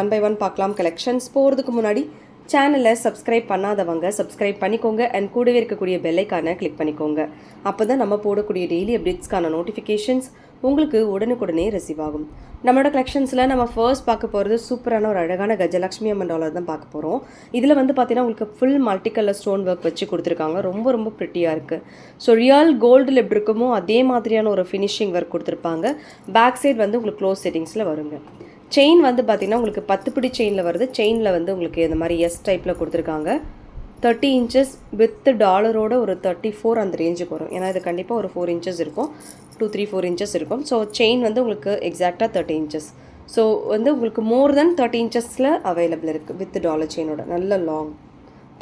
One by one பார்க்கலாம் collections போகிறதுக்கு முன்னாடி சேனலை சப்ஸ்கிரைப் பண்ணாதவங்க சப்ஸ்கிரைப் பண்ணிக்கோங்க அண்ட் கூடவே இருக்கக்கூடிய பெல்லைக்கான கிளிக் பண்ணிக்கோங்க. அப்போ தான் நம்ம போடக்கூடிய டெய்லி அப்டேட்ஸ்க்கான நோட்டிஃபிகேஷன்ஸ் உங்களுக்கு உடனுக்குடனே ரிசீவ் ஆகும். நம்மளோட கலெக்ஷன்ஸில் நம்ம ஃபர்ஸ்ட் பார்க்க போகிறது சூப்பரான ஒரு அழகான கஜலக்ஷ்மி அம்மன் டாலர் தான் பார்க்க போகிறோம் இதில் வந்து பார்த்தீங்கன்னா உங்களுக்கு full multi colour stone work வச்சு கொடுத்துருக்காங்க. ரொம்ப ரொம்ப ப்ரிட்டியாக இருக்குது ஸோ ரியல் கோல்டில் எப்படி இருக்குமோ அதே மாதிரியான ஒரு ஃபினிஷிங் ஒர்க் கொடுத்துருப்பாங்க. பேக் சைடு வந்து உங்களுக்கு க்ளோஸ் செட்டிங்ஸில் வருங்க. செயின் வந்து பார்த்திங்கன்னா உங்களுக்கு பத்து பிடி செயினில் வருது. செயினில் வந்து உங்களுக்கு இந்த மாதிரி எஸ் டைப்பில் கொடுத்துருக்காங்க. தேர்ட்டி இன்ச்சஸ் வித் டாலரோட ஒரு தேர்ட்டி ஃபோர் அந்த ரேஞ்சுக்கு வரும். ஏன்னா இது கண்டிப்பாக ஒரு ஃபோர் இன்ச்சஸ் இருக்கும். டூ த்ரீ ஃபோர் இன்ச்சஸ் இருக்கும். ஸோ செயின் வந்து உங்களுக்கு எக்ஸாக்டாக தேர்ட்டி இன்ச்சஸ் ஸோ வந்து உங்களுக்கு மோர் தென் தேர்ட்டி இன்ச்சஸில் அவைலபிள் இருக்குது வித் டாலர் செயினோட நல்ல லாங்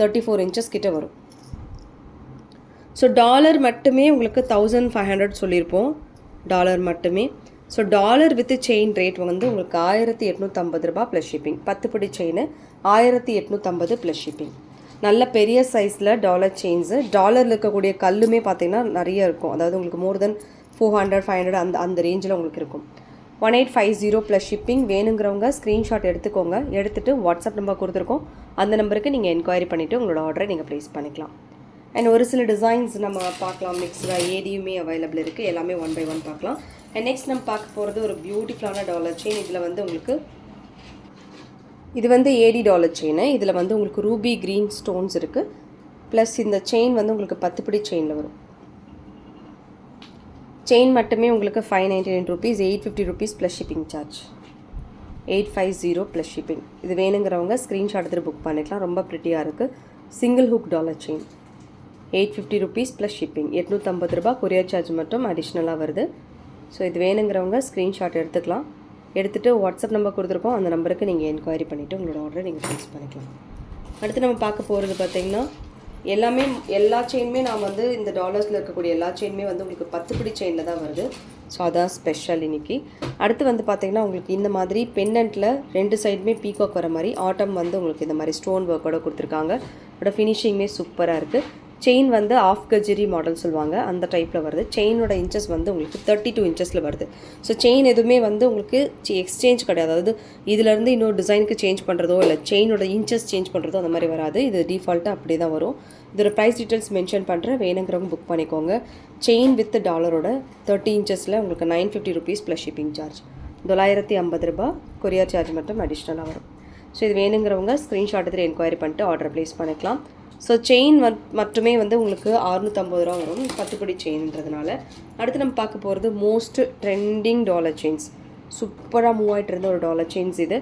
தேர்ட்டி ஃபோர் இன்ச்சஸ் கிட்டே வரும். ஸோ டாலர் மட்டுமே உங்களுக்கு தௌசண்ட் ஃபைவ் ஹண்ட்ரட் சொல்லியிருப்போம். டாலர் மட்டுமே. So dollar with chain rate வந்து உங்களுக்கு ஆயிரத்தி எட்நூற்றம்பது ரூபா ப்ளஸ் ஷிப்பிங் பத்து படி செயின் ஆயிரத்தி எட்நூற்றம்பது ப்ளஸ் ஷிப்பிங் நல்ல பெரிய சைஸில் டாலர் செயின்ஸு டாலரில் இருக்கக்கூடிய கல்லுமே பார்த்தீங்கன்னா நிறைய இருக்கும். அதாவது உங்களுக்கு more than four hundred five hundred அந்த அந்த ரேஞ்சில் உங்களுக்கு இருக்கும். One eight five zero plus shipping வேணுங்கிறவங்க ஸ்க்ரீன்ஷாட் எடுத்துக்கோங்க. எடுத்துகிட்டு வாட்ஸ்அப் நம்பர் கொடுத்துருக்கோம். அந்த நம்பருக்கு நீங்கள் என்கொயரி பண்ணிவிட்டு உங்களோட ஆர்டரை நீங்கள் ப்ளேஸ் பண்ணிக்கலாம். அண்ட் ஒரு சில டிசைன்ஸ் நம்ம பார்க்கலாம். மிக்ஸ்டாக ஏடியுமே அவைலபிள் இருக்குது எல்லாமே ஒன் பை ஒன் பார்க்கலாம். அண்ட் நெக்ஸ்ட் நம்ம பார்க்க போகிறது ஒரு பியூட்டிஃபுல்லான டாலர் செயின் இதில் வந்து உங்களுக்கு இது வந்து ஏடி டாலர் செயின் இதில் வந்து உங்களுக்கு ரூபி க்ரீன் ஸ்டோன்ஸ் இருக்குது ப்ளஸ் இந்த செயின் வந்து உங்களுக்கு பத்து பிடி செயினில் வரும். செயின் மட்டுமே உங்களுக்கு five ninety nine rupees eight fifty rupees plus shipping charge eight five zero plus shipping இது வேணுங்கிறவங்க ஸ்க்ரீன்ஷாட் எடுத்துகிட்டு புக் பண்ணிக்கலாம். ரொம்ப ப்ரிட்டியாக இருக்குது single hook dollar chain eight fifty rupees plus shipping எட்நூற்றம்பது ரூபா கொரியர் சார்ஜ் மட்டும் அடிஷ்னலாக வருது. ஸோ இது வேணுங்கிறவங்க ஸ்க்ரீன்ஷாட் எடுத்துக்கலாம். எடுத்துகிட்டு வாட்ஸ்அப் நம்பர் கொடுத்துருக்கோம். அந்த நம்பருக்கு நீங்கள் என்கொயரி பண்ணிவிட்டு உங்களோட ஆர்டரை நீங்கள் ஃபிக்ஸ் பண்ணிக்கலாம். அடுத்து நம்ம பார்க்க போகிறது பார்த்தீங்கன்னா எல்லாமே எல்லா செயினுமே நான் வந்து இந்த டாலர்ஸில் இருக்கக்கூடிய எல்லா செயினுமே வந்து உங்களுக்கு பத்து பிடி செயினில் தான் வருது. ஸோ அதான் ஸ்பெஷல் இன்னைக்கு. அடுத்து வந்து பார்த்தீங்கன்னா உங்களுக்கு இந்த மாதிரி பென்னண்ட்டில் ரெண்டு சைடுமே பீகாக் வர மாதிரி ஆட்டம் வந்து உங்களுக்கு இந்த மாதிரி ஸ்டோன் ஒர்க்கோட கொடுத்துருக்காங்க. அதோட ஃபினிஷிங்குமே சூப்பராக இருக்குது செயின் வந்து ஆஃப் கஜரி மாடல் சொல்லுவாங்க. அந்த டைப்பில் வருது. செயினோட இன்ச்சஸ் வந்து உங்களுக்கு தேர்ட்டி டூ இன்ச்சஸில் வருது. ஸோ செயின் எதுவுமே வந்து உங்களுக்கு எக்ஸ்சேஞ்ச் கிடையாது. அதாவது இதுலேருந்து இன்னொரு டிசைனுக்கு சேஞ்ச் பண்ணுறதோ இல்லை செயினோட இன்ச்சஸ் சேஞ்ச் பண்ணுறதோ அந்த மாதிரி வராது. இது டிஃபால்ட்டாக அப்படியே தான் வரும். இதோட ப்ரைஸ் டீட்டெயில்ஸ் மென்ஷன் பண்ணுறேன் வேணுங்கிறவங்க புக் பண்ணிக்கோங்க. செயின் வித் டாலரோட தேர்ட்டி இன்ச்சஸில் உங்களுக்கு nine fifty rupees plus shipping charge தொள்ளாயிரத்தி ஐம்பது ரூபா. கொரியர் சார்ஜ் மட்டும் அடிஷ்னலாக வரும். ஸோ இது வேணுங்கிறவங்க ஸ்க்ரீன்ஷாட் எடுத்து என்கொயரி பண்ணிட்டு ஆர்டர் ப்ளேஸ் பண்ணிக்கலாம். ஸோ செயின் மட்டுமே வந்து உங்களுக்கு அறுநூற்றம்பது ரூபா வரும். பத்துப்படி செயின்ன்றதுனால அடுத்து நம்ம பார்க்க போகிறது மோஸ்ட் ட்ரெண்டிங் டாலர் செயின்ஸ் சூப்பராக மூவ் ஆகிட்டு இருந்த ஒரு டாலர் செயின்ஸ் இது.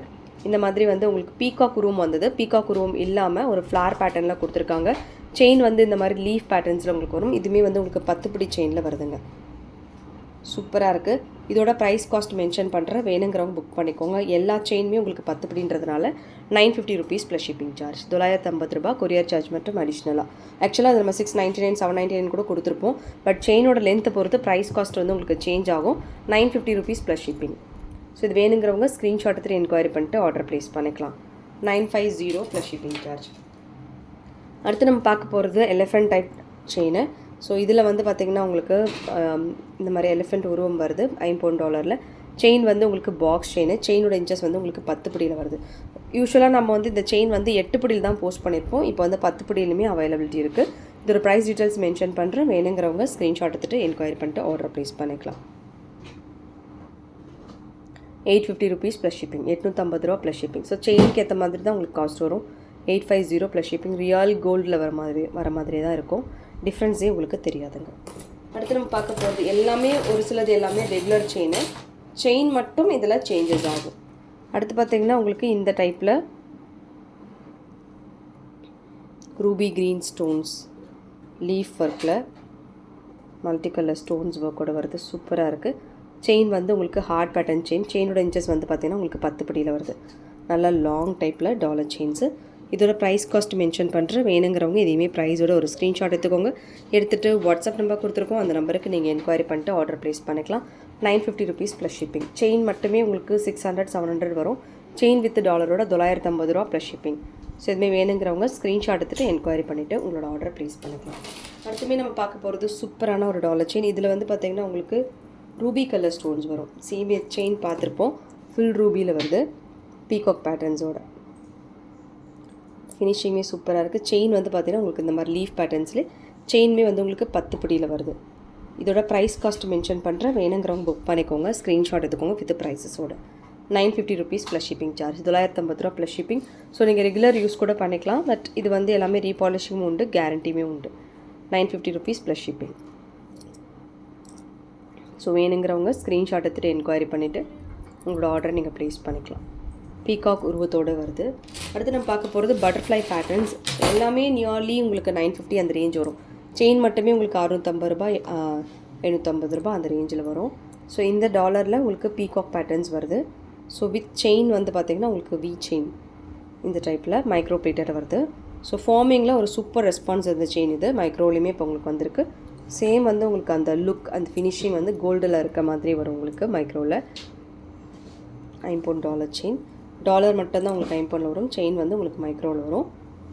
இந்த மாதிரி வந்து உங்களுக்கு பீகாக் உருவம் வந்தது. பீகாக் ரூம் இல்லாமல் ஒரு ஃப்ளார் பேட்டர்னில் கொடுத்துருக்காங்க. செயின் வந்து இந்த மாதிரி லீஃப் பேட்டர்ன்ஸில் உங்களுக்கு வரும். இதுவுமே வந்து உங்களுக்கு பத்துப்படி செயினில் வருதுங்க. சூப்பராக இருக்குது இதோட ப்ரைஸ் காஸ்ட் மென்ஷன் பண்ணுறேன் வேணுங்கிறவங்க புக் பண்ணிக்கோங்க. எல்லா செயினுமே உங்களுக்கு பத்து அப்படின்றதுனால nine fifty rupees plus shipping charge தொள்ளாயிரத்து ஐம்பது ரூபா கொரியர் சார்ஜ் மட்டும் அடிஷ்னலாக ஆக்சுவலாக அது நம்ம six ninety nine seven ninety nine கூட கொடுத்துருப்போம். பட் செயினோட லென்த்தை பொறுத்து ப்ரைஸ் காஸ்ட் வந்து உங்களுக்கு சேஞ்ச் ஆகும். Nine fifty rupees plus shipping so இது வேணுங்கிறவங்க ஸ்க்ரீன்ஷாட் என்கொயரி பண்ணிட்டு ஆர்டர் ப்ளேஸ் பண்ணிக்கலாம். Nine five zero plus shipping charge அடுத்து நம்ம பார்க்க போகிறது எலிஃபென்ட் டைப் செயின் ஸோ இதில் வந்து பார்த்திங்கன்னா உங்களுக்கு இந்த மாதிரி எலிஃபெண்ட் உருவம் வருது ஐம்பொன் டாலரில். செயின் வந்து உங்களுக்கு பாக்ஸ் செயின் செயினோட இன்ச்சஸ் வந்து உங்களுக்கு பத்து பிடியில் வருது. யூஸ்வலாக நம்ம வந்து இந்த செயின் வந்து எட்டு பிடியில் தான் போஸ்ட் பண்ணியிருப்போம் இப்போ வந்து பத்து பிடியிலுமே அவைலபிலிட்டி இருக்குது இதோட ப்ரைஸ் டீட்டெயில்ஸ் மென்ஷன் பண்ணுறேன் வேணுங்கிறவங்க ஸ்க்ரீன்ஷாட் எடுத்துகிட்டு என்கொயரி பண்ணிட்டு ஆர்டர் ப்ளேஸ் பண்ணிக்கலாம். Eight fifty rupees plus shipping எட்நூற்றம்பது ரூபா ப்ளஸ் ஷிப்பிங் ஸோ செயினுக்கு ஏற்ற மாதிரி தான் உங்களுக்கு காஸ்ட் வரும். Eight five zero plus shipping real கோல்டில் வர மாதிரி வர மாதிரி தான் இருக்கும். டிஃப்ரென்ஸே உங்களுக்கு தெரியாதுங்க. அடுத்து நம்ம பார்க்க போகிறது எல்லாமே ஒரு சிலது எல்லாமே ரெகுலர் செயின் செயின் மட்டும் இதில் சேஞ்சஸ் ஆகும். அடுத்து பார்த்தீங்கன்னா உங்களுக்கு இந்த டைப்பில் ரூபி க்ரீன் ஸ்டோன்ஸ் லீஃப் ஒர்க்கில் மல்டி கலர் ஸ்டோன்ஸ் ஒர்க்கோட வருது சூப்பராக இருக்குது செயின் வந்து உங்களுக்கு ஹார்ட் பேட்டர்ன் செயின் செயினோட இன்ச்சஸ் வந்து பார்த்திங்கன்னா உங்களுக்கு பத்து படியில் வருது. நல்லா லாங் டைப்பில் டாலர் செயின்ஸு இதோட ப்ரைஸ் காஸ்ட் மென்ஷன் பண்ணுற வேணுங்கிறவங்க எதையுமே ப்ரைஸோட ஒரு ஸ்க்ரீன்ஷாட் எடுத்துக்கோங்க. எடுத்துகிட்டு வாட்ஸ்அப் நம்பர் கொடுத்துருக்கோம். அந்த நம்பருக்கு நீங்கள் என்கொயரி பண்ணிட்டு ஆர்டர் ப்ளேஸ் பண்ணிக்கலாம். Nine fifty rupees plus shipping chain மட்டுமே உங்களுக்கு சிக்ஸ் ஹண்ட்ரட் செவன் ஹண்ட்ரட் வரும். செயின் வித் டாலரோட தொள்ளாயிரத்து ஐம்பது ரூபா ப்ளஸ் ஷிப்பிங் ஸோ எதுவுமே வேணுங்கிறவங்க ஸ்க்ரீன்ஷாட் எடுத்துகிட்டு என்கொயரி பண்ணிவிட்டு உங்களோட ஆர்டர் ப்ளேஸ் பண்ணிக்கலாம். அடுத்துமே நம்ம பார்க்க போகிறது சூப்பரான ஒரு டாலர் செயின் இதில் வந்து பார்த்திங்கன்னா உங்களுக்கு ரூபி கலர் ஸ்டோன்ஸ் வரும். சேம் செயின் பார்த்துருப்போம். ஃபுல் ரூபியில் வருது. பீகாக் பேட்டர்ன்ஸோட ஃபினிஷிங்குமே சூப்பராக இருக்குது செயின் வந்து பார்த்திங்கன்னா உங்களுக்கு இந்த மாதிரி லீஃப் பேட்டர்ன்ஸ்லேயே செயின்மே வந்து உங்களுக்கு பத்து பிடியில் வருது. இதோட ப்ரைஸ் காஸ்ட் மென்ஷன் பண்ணுறேன் வேணுங்கிறவங்க புக் பண்ணிக்கோங்க. ஸ்க்ரீன்ஷாட் எடுத்துக்கோங்க with ப்ரைஸஸோட nine fifty rupees plus shipping charge தொள்ளாயிரத்தம்பது ரூபா ப்ளஸ் ஷிப்பிங் ஸோ நீங்கள் ரெகுலர் யூஸ் கூட பண்ணிக்கலாம். பட் இது வந்து எல்லாமே ரீபாலிஷிங்கும் உண்டு கேரண்டியுமே உண்டு. Nine fifty rupees plus shipping so வேணுங்கிறவங்க ஸ்க்ரீன்ஷாட் எடுத்துகிட்டு என்கொயரி பண்ணிவிட்டு உங்களோட ஆர்டரை நீங்கள் ப்ளேஸ் பண்ணிக்கலாம். பீகாக் உருவத்தோடு வருது. அடுத்து நம்ம பார்க்க போகிறது பட்டர்ஃப்ளை பேட்டர்ன்ஸ் எல்லாமே நியர்லி உங்களுக்கு நைன் ஃபிஃப்டி அந்த ரேஞ்ச் வரும். செயின் மட்டுமே உங்களுக்கு அறுநூற்றம்பது ரூபாய் எழுநூற்றம்பது ரூபாய் அந்த ரேஞ்சில் வரும். ஸோ இந்த டாலரில் உங்களுக்கு பீகாக் பேட்டர்ன்ஸ் வருது. ஸோ வித் செயின் வந்து பார்த்திங்கன்னா உங்களுக்கு வி செயின் இந்த டைப்பில் மைக்ரோ பிளேட்டர் வருது. ஸோ ஃபார்மிங்கில் ஒரு சூப்பர் ரெஸ்பான்ஸ் இந்த செயின் இது. மைக்ரோலையுமே இப்போ உங்களுக்கு வந்திருக்கு. சேம் வந்து உங்களுக்கு அந்த லுக் அந்த ஃபினிஷிங் வந்து கோல்டில் இருக்க மாதிரி வரும் உங்களுக்கு மைக்ரோவில் ஐம்பொன் டாலர் செயின் டாலர் மட்டும்தான் உங்களுக்கு ஐம்பொனில் வரும். செயின் வந்து உங்களுக்கு மைக்ரோவில் வரும்.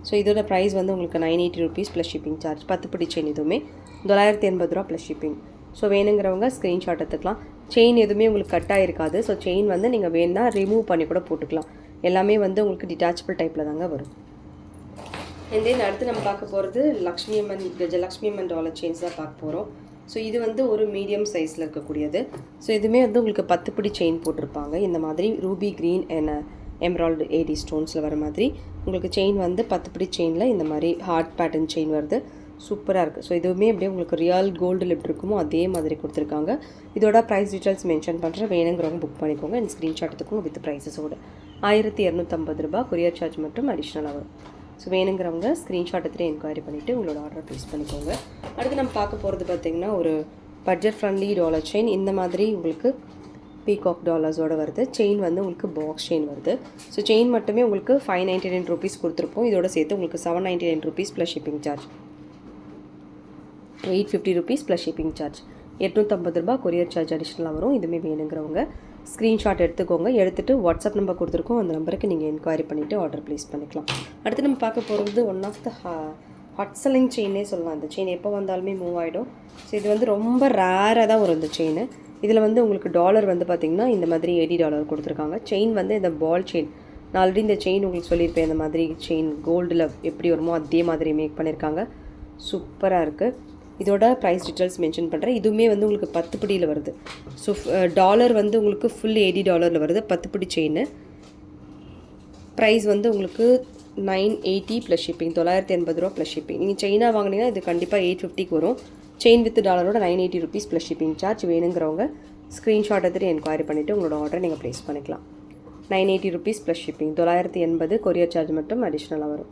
ஸோ இதோட ப்ரைஸ் வந்து உங்களுக்கு nine eighty rupees plus shipping charge பத்து பிடி செயின் எதுவுமே. தொள்ளாயிரத்தி எண்பது ரூபா ப்ளஸ் ஷிப்பிங் ஸோ வேணுங்கிறவங்க ஸ்க்ரீன்ஷாட் எடுத்துக்கலாம். செயின் எதுவுமே உங்களுக்கு கட்டாக இருக்காது ஸோ செயின் வந்து நீங்கள் வேணுன்னா ரிமூவ் பண்ணி கூட போட்டுக்கலாம். எல்லாமே வந்து உங்களுக்கு டிட்டாச்சபிள் டைப்பில் தாங்க வரும். அண்ட் தென் அடுத்து நம்ம பார்க்க போகிறது லக்ஷ்மி அம்மன் கஜலக்ஷ்மி அம்மன் டாலர் செயின்ஸ் தான் பார்க்க போகிறோம் ஸோ இது வந்து ஒரு மீடியம் சைஸில் இருக்கக்கூடியது. ஸோ இதுவுமே வந்து உங்களுக்கு பத்து பிடி செயின் போட்டிருப்பாங்க. இந்த மாதிரி ruby green and emerald AD ஸ்டோன்ஸில் வர மாதிரி. உங்களுக்கு செயின் வந்து பத்து பிடி செயினில் இந்த மாதிரி ஹார்ட் பேட்டர்ன் செயின் வருது. சூப்பராக இருக்குது ஸோ இதுவுமே அப்படியே உங்களுக்கு ரியல் கோல்டு எப்படி இருக்குமோ அதே மாதிரி கொடுத்துருக்காங்க. இதோட ப்ரைஸ் டீட்டெயில்ஸ் மென்ஷன் பண்ணுறேன் வேணுங்கிறவங்க புக் பண்ணிக்கோங்க. இந்த ஸ்க்ரீன்ஷாட் எடுத்துக்கோங்க வித் ப்ரைஸஸோடு ஆயிரத்தி இரநூத்தம்பது ரூபா கொரியர் சார்ஜ் மட்டும் அடிஷ்னலாக வரும். ஸோ வேணுங்கிறவங்க ஸ்க்ரீன்ஷாட் எடுத்துகிட்டு என்கொயரி பண்ணிவிட்டு உங்களோட ஆர்டர் ப்ளேஸ் பண்ணிக்கோங்க. அடுத்து நம்ம பார்க்க போகிறது பார்த்திங்கன்னா ஒரு பட்ஜெட் ஃப்ரெண்ட்லி டாலர் செயின் இந்த மாதிரி உங்களுக்கு பீகாக் டாலர்ஸோடு வருது. செயின் வந்து உங்களுக்கு பாக்ஸ் செயின் வருது. ஸோ செயின் மட்டுமே உங்களுக்கு ஃபைவ் நைன்ட்டி நைன் ருபீஸ் கொடுத்துருப்போம். இதோட சேர்த்து உங்களுக்கு seven ninety nine rupees plus shipping charge eight fifty rupees plus shipping charge எட்நூற்றம்பது ரூபா கொரியர் சார்ஜ் அடிஷ்னலாக வரும். இதுவுமே வேணுங்கிறவங்க. ஸ்க்ரீன்ஷாட் எடுத்துக்கோங்க. எடுத்துகிட்டு வாட்ஸ்அப் நம்பர் கொடுத்துருக்கோம். அந்த நம்பருக்கு நீங்கள் என்கொயரி பண்ணிவிட்டு ஆர்டர் ப்ளேஸ் பண்ணிக்கலாம். அடுத்து நம்ம பார்க்க போகிறது one of the hot selling செயினே சொல்லலாம். அந்த செயின் எப்போ வந்தாலுமே மூவ் ஆகிடும் ஸோ இது வந்து ரொம்ப ரேராக தான் வரும் இந்த செயின் இதில் வந்து உங்களுக்கு டாலர் வந்து பார்த்திங்கன்னா இந்த மாதிரி எயிட்டி டாலர் கொடுத்துருக்காங்க. செயின் வந்து இந்த பால் செயின் நான் ஆல்ரெடி இந்த செயின் உங்களுக்கு சொல்லியிருப்பேன். இந்த மாதிரி செயின் கோல்டில் எப்படி வருமோ அதே மாதிரி மேக் பண்ணியிருக்காங்க சூப்பராக இருக்குது இதோட ப்ரைஸ் டீட்டெயில்ஸ் மென்ஷன் பண்ணுறேன் இதுவுமே வந்து உங்களுக்கு பத்து பிடியில் வருது. ஸோ டாலர் வந்து உங்களுக்கு ஃபுல் எயிட்டி டாலரில் வருது. பத்து பிடி செயின் ப்ரைஸ் வந்து உங்களுக்கு நைன் எயிட்டி ப்ளஸ் ஷிப்பிங் தொள்ளாயிரத்தி எண்பது ரூபா ப்ளஸ் ஷிப்பிங் நீங்கள் செயினாக வாங்கினீங்கன்னா இது கண்டிப்பாக எயிட் ஃபிஃப்டிக்கு வரும். Chain with டாலரோட nine eighty rupees plus shipping charge வேணுங்கிறவங்க ஸ்க்ரீன்ஷாட் எடுத்துகிட்டு என்கொயரி பண்ணிவிட்டு உங்களோட ஆர்டர் நீங்கள் ப்ளேஸ் பண்ணிக்கலாம். Nine eighty rupees plus shipping தொள்ளாயிரத்தி எண்பது கொரியர் சார்ஜ் மட்டும் அடிஷ்னலாக வரும்.